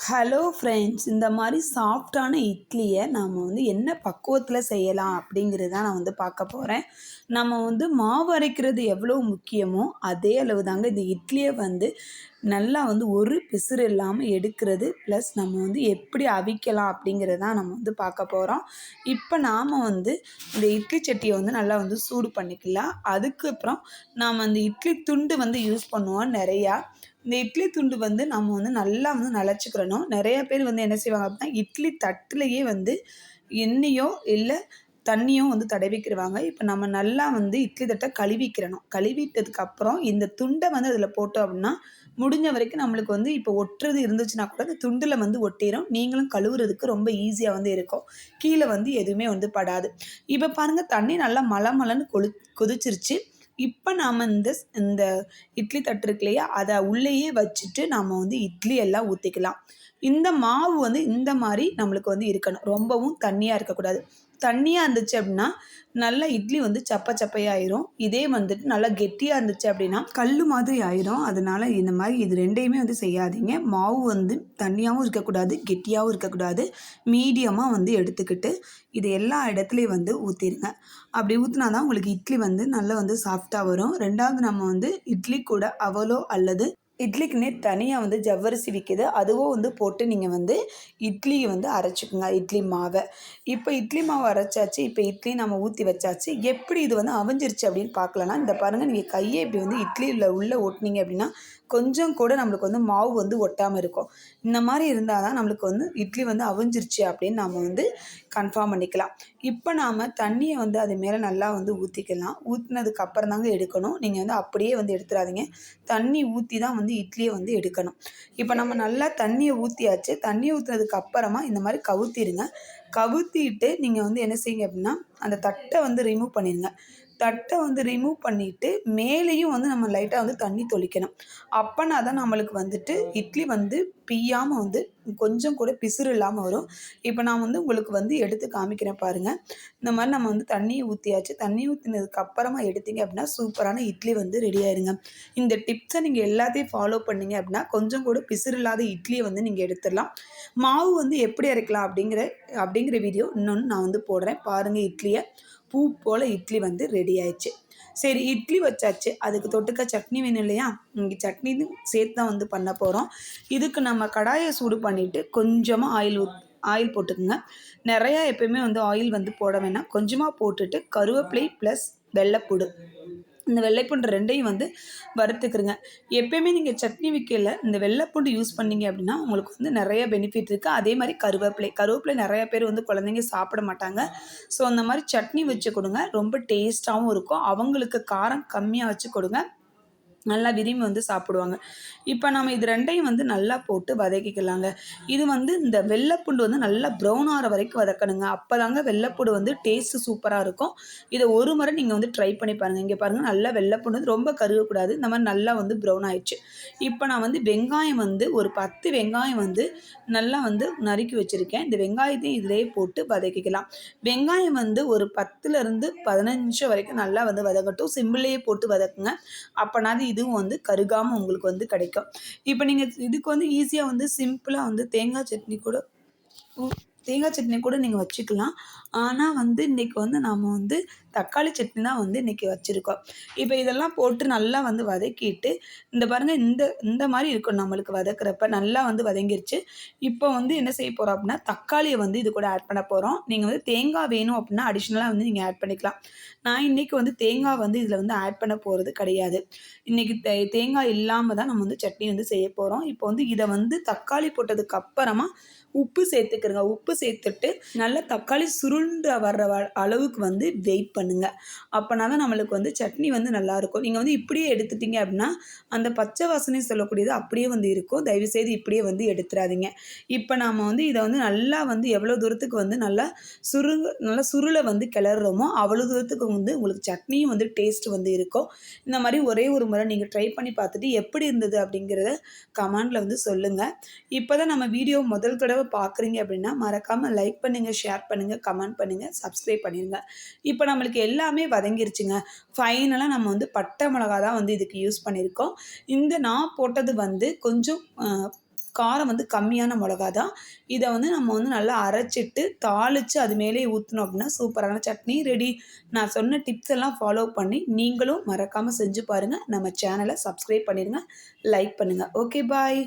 Hello friends இந்த மாதிரி சாஃப்டான இட்லியை நாம் வந்து என்ன பக்குவத்தில் செய்யலாம் அப்படிங்கிறது தான் நான் வந்து பார்க்க போகிறேன் நம்ம வந்து மாவு அரைக்கிறது எவ்வளோ முக்கியமோ அதே அளவு தாங்க இந்த இட்லியை வந்து நல்லா வந்து ஒரு பிசுறு இல்லாமல் எடுக்கிறது ப்ளஸ் நம்ம வந்து எப்படி அவிக்கலாம் அப்படிங்கிறது தான் நம்ம வந்து பார்க்க போகிறோம் இப்போ நாம் வந்து இந்த இட்லி சட்டியை வந்து நல்லா வந்து சூடு பண்ணிக்கலாம். அதுக்கப்புறம் நாம் அந்த இட்லி துண்டு வந்து யூஸ் பண்ணுவோம் நிறையா. இந்த இட்லி துண்டு வந்து நம்ம வந்து நல்லா வந்து நனைச்சிக்கிறணும் நிறைய பேர் வந்து என்ன செய்வாங்க அப்படின்னா இட்லி தட்டுலேயே வந்து எண்ணெயோ இல்லை தண்ணியோ வந்து தடவிக்கிடுவாங்க இப்போ நம்ம நல்லா வந்து இட்லி தட்டை கழுவிக்கிறணும் கழுவிட்டதுக்கப்புறம் இந்த துண்டை வந்து அதில் போட்டோம் அப்படின்னா முடிஞ்ச வரைக்கும் நம்மளுக்கு வந்து இப்போ ஒட்டுறது இருந்துச்சுன்னா கூட அந்த துண்டில் வந்து ஒட்டிடும் நீங்களும் கழுவுறதுக்கு ரொம்ப ஈஸியாக வந்து இருக்கும். கீழே வந்து எதுவுமே வந்து படாது. இப்போ பாருங்கள் தண்ணி நல்லா மலை மலைன்னு கொழு கொதிச்சிருச்சு. இப்போ நாம் இந்த இந்த இட்லி தட்டு இருக்கு இல்லையா? அதை உள்ளேயே வச்சுட்டு நாம் வந்து இட்லி எல்லாம் ஊற்றிக்கலாம் இந்த மாவு வந்து இந்த மாதிரி நம்மளுக்கு வந்து இருக்கணும். ரொம்பவும் தண்ணியாக இருக்கக்கூடாது. தண்ணியாக இருந்துச்சு அப்படின்னா நல்லா இட்லி வந்து சப்ப சப்பையாயிரும் இதே வந்துட்டு நல்லா கெட்டியாக இருந்துச்சு அப்படின்னா கல் மாதிரி ஆயிரும். அதனால இந்த மாதிரி இது ரெண்டையுமே வந்து செய்யாதீங்க. மாவு வந்து தண்ணியாகவும் இருக்கக்கூடாது கெட்டியாகவும் இருக்கக்கூடாது. மீடியமாக வந்து எடுத்துக்கிட்டு இது எல்லா இடத்துலையும் வந்து ஊற்றிடுங்க அப்படி ஊற்றினா தான் உங்களுக்கு இட்லி வந்து நல்லா வந்து சாஃப்டாக வரும். ரெண்டாவது நம்ம வந்து இட்லி கூட அவலோ அல்லது இட்லிக்குன்னே தனியாக வந்து ஜவ்வரிசி விற்கிது அதுவும் வந்து போட்டு நீங்கள் வந்து இட்லியை வந்து அரைச்சிக்கோங்க இட்லி மாவை. இப்போ இட்லி மாவு அரைச்சாச்சு இப்போ இட்லி நம்ம ஊற்றி வச்சாச்சு. எப்படி இது வந்து அவிஞ்சிருச்சு அப்படின்னு பார்க்கலன்னா இந்த பாருங்கள் நீங்கள் கையை இப்படி வந்து இட்லியில் உள்ளே ஓட்டினீங்க அப்படின்னா கொஞ்சம் கூட நம்மளுக்கு வந்து மாவு வந்து ஒட்டாமல் இருக்கும். இந்த மாதிரி இருந்தால் தான் நம்மளுக்கு வந்து இட்லி வந்து அவிஞ்சிருச்சு அப்படின்னு நம்ம வந்து கன்ஃபார்ம் பண்ணிக்கலாம். இப்போ நாம் தண்ணியை வந்து அது மேலே நல்லா வந்து ஊற்றிக்கலாம் ஊற்றினதுக்கு அப்புறம் தாங்க எடுக்கணும். நீங்கள் வந்து அப்படியே வந்து எடுத்துடாதீங்க. தண்ணி ஊற்றி தான் வந்து வந்து இட்லியை வந்து எடுக்கணும். இப்போ நம்ம நல்லா தண்ணியை ஊற்றியாச்சு தண்ணி ஊற்றுனதுக்கு அப்புறமா இந்த மாதிரி கவுத்திடுங்க. கவுத்திட்டு நீங்கள் வந்து என்ன செய்யுங்க அப்படின்னா அந்த தட்டை வந்து ரிமூவ் பண்ணிடுங்க. தட்டை வந்து ரிமூவ் பண்ணிவிட்டு மேலேயும் வந்து நம்ம லைட்டாக வந்து தண்ணி தொளிக்கணும். அப்போனா தான் நம்மளுக்கு வந்துட்டு இட்லி வந்து பிய்யாமல் வந்து கொஞ்சம் கூட பிசுறு இல்லாமல் வரும். இப்போ நான் வந்து உங்களுக்கு வந்து எடுத்து காமிக்கிறேன் பாருங்கள் இந்த மாதிரி நம்ம வந்து தண்ணியை ஊற்றியாச்சு தண்ணி ஊற்றினதுக்கு அப்புறமா எடுத்தீங்க அப்படின்னா சூப்பரான இட்லி வந்து ரெடி ஆயிருங்க. இந்த டிப்ஸை நீங்கள் எல்லாத்தையும் ஃபாலோ பண்ணீங்க அப்படின்னா கொஞ்சம் கூட பிசுறு இல்லாத இட்லியை வந்து நீங்கள் எடுத்துடலாம். மாவு வந்து எப்படி அரைக்கலாம் அப்படிங்கிற அப்படிங்கிற வீடியோ இன்னொன்று நான் வந்து போடுறேன். பாருங்கள் இட்லியை. பூ போல் இட்லி வந்து ரெடி ஆயிடுச்சு. சரி இட்லி வச்சாச்சு. அதுக்கு தொட்டுக்க சட்னி வேணும் இல்லையா? இங்கே சட்னி சேர்த்து தான் வந்து பண்ண போகிறோம் இதுக்கு நம்ம கடாயை சூடு பண்ணிவிட்டு கொஞ்சமாக ஆயில் ஊத் ஆயில் போட்டுக்கோங்க. நிறையா எப்பயுமே வந்து ஆயில் வந்து போட வேணாம். கொஞ்சமாக போட்டுட்டு கருவேப்பிலை ப்ளஸ் வெள்ளைப்பூடு. இந்த வெள்ளைப்பூண்டு ரெண்டையும் வந்து வறுத்துக்கிறங்க எப்பயுமே நீங்கள் சட்னி விற்கல இந்த வெள்ளைப்பூண்டு யூஸ் பண்ணீங்க அப்படின்னா உங்களுக்கு வந்து நிறைய பெனிஃபிட் இருக்குது அதே மாதிரி கருவேப்பிலை கருவேப்பிலை நிறைய பேர் வந்து குழந்தைங்க சாப்பிட மாட்டாங்க. ஸோ அந்த மாதிரி சட்னி வச்சு கொடுங்க. ரொம்ப டேஸ்ட்டாகவும் இருக்கும். அவங்களுக்கு காரம் கம்மியாக வச்சு கொடுங்க. நல்லா விரும்பி வந்து சாப்பிடுவாங்க. இப்போ நம்ம இது ரெண்டையும் வந்து நல்லா போட்டு வதக்கிக்கலாங்க. இது வந்து இந்த வெள்ளைப்பூண்டு வந்து நல்லா ப்ரௌன் ஆகிற வரைக்கும் வதக்கணுங்க. அப்போ தாங்க வெள்ளைப்பூண்டு வந்து டேஸ்ட்டு சூப்பராக இருக்கும். இதை ஒரு முறை நீங்கள் வந்து ட்ரை பண்ணி பாருங்கள் இங்கே பாருங்கள் நல்லா வெள்ளைப்பூண்டு வந்து ரொம்ப கருகக்கூடாது. இந்த மாதிரி நல்லா வந்து ப்ரௌன் ஆயிடுச்சு. இப்போ நான் வந்து வெங்காயம் வந்து ஒரு பத்து வெங்காயம் வந்து நல்லா வந்து நறுக்கி வச்சுருக்கேன். இந்த வெங்காயத்தையும் இதிலே போட்டு வதக்கிக்கலாம். வெங்காயம் வந்து ஒரு பத்துலேருந்து பதினஞ்சு வரைக்கும் நல்லா வந்து வதக்கட்டும். சிம்பிளையே போட்டு வதக்குங்க. அப்போனாது இதுவும் வந்து கருகாமல் உங்களுக்கு வந்து கிடைக்கும். இப்போ நீங்கள் இதுக்கு வந்து ஈஸியாக வந்து சிம்பிளாக வந்து தேங்காய் சட்னி கூட தேங்காய் சட்னி கூட நீங்கள் வச்சுக்கலாம். ஆனால் வந்து இன்றைக்கி வந்து நாம் வந்து தக்காளி சட்னி தான் வந்து இன்றைக்கி வச்சுருக்கோம். இப்போ இதெல்லாம் போட்டு நல்லா வந்து வதக்கிட்டு இந்த பாருங்கள் இந்த இந்த மாதிரி இருக்கும் நம்மளுக்கு வதக்குறப்ப நல்லா வந்து வதங்கிருச்சு. இப்போ வந்து என்ன செய்ய போகிறோம் அப்படின்னா தக்காளியை வந்து இது கூட ஆட் பண்ண போகிறோம் நீங்கள் வந்து தேங்காய் வேணும் அப்படின்னா அடிஷ்னலாக வந்து நீங்கள் ஆட் பண்ணிக்கலாம். நான் இன்றைக்கி வந்து தேங்காய் வந்து இதில் வந்து ஆட் பண்ண போகிறது கிடையாது. இன்றைக்கி தே தேங்காய் இல்லாமல் தான் நம்ம வந்து சட்னி வந்து செய்ய போகிறோம் இப்போ வந்து இதை வந்து தக்காளி போட்டதுக்கு அப்புறமா உப்பு சேர்த்துக்கிறோங்க. உப்பு சேர்த்துட்டு நல்லா தக்காளி சுருண்டு வர்ற அளவுக்கு வந்து வெயிட் பண்ணுங்கள் அப்போனா தான் நம்மளுக்கு வந்து சட்னி வந்து நல்லாயிருக்கும் நீங்கள் வந்து இப்படியே எடுத்துட்டீங்க அப்படின்னா அந்த பச்சை வாசனை சொல்லக்கூடியது அப்படியே வந்து இருக்கும். தயவுசெய்து இப்படியே வந்து எடுத்துடாதீங்க இப்போ நாம் வந்து இதை வந்து நல்லா வந்து எவ்வளோ தூரத்துக்கு வந்து நல்லா சுருங்க நல்லா சுருளை வந்து கிளறுறோமோ அவ்வளோ தூரத்துக்கு வந்து உங்களுக்கு சட்னியும் வந்து டேஸ்ட் வந்து இருக்கும். இந்த மாதிரி ஒரே ஒரு முறை நீங்கள் ட்ரை பண்ணி பார்த்துட்டு எப்படி இருந்தது அப்படிங்கிறத கமெண்டில் வந்து சொல்லுங்கள் இப்போ தான் நம்ம வீடியோ முதல் தடவை பார்க்குறீங்க அப்படின்னா மறக்காமல் லைக் பண்ணுங்கள் ஷேர் பண்ணுங்கள் கமெண்ட் பண்ணுங்கள் சப்ஸ்கிரைப் பண்ணிடுங்க இப்போ நம்மளுக்கு எல்லாமே வதங்கிருச்சுங்க. ஃபைனலாக நம்ம வந்து பட்டை மிளகா தான் வந்து இதுக்கு யூஸ் பண்ணியிருக்கோம் இந்த நான் போட்டது வந்து கொஞ்சம் காரம் வந்து கம்மியான மிளகா தான் இதை வந்து நம்ம வந்து நல்லா அரைச்சிட்டு தாளித்து அது மேலே ஊற்றினோம் அப்படின்னா சூப்பரான சட்னி ரெடி. நான் சொன்ன டிப்ஸ் எல்லாம் ஃபாலோ பண்ணி நீங்களும் மறக்காமல் செஞ்சு பாருங்கள் நம்ம சேனலை சப்ஸ்கிரைப் பண்ணிடுங்க லைக் பண்ணுங்கள் ஓகே பாய்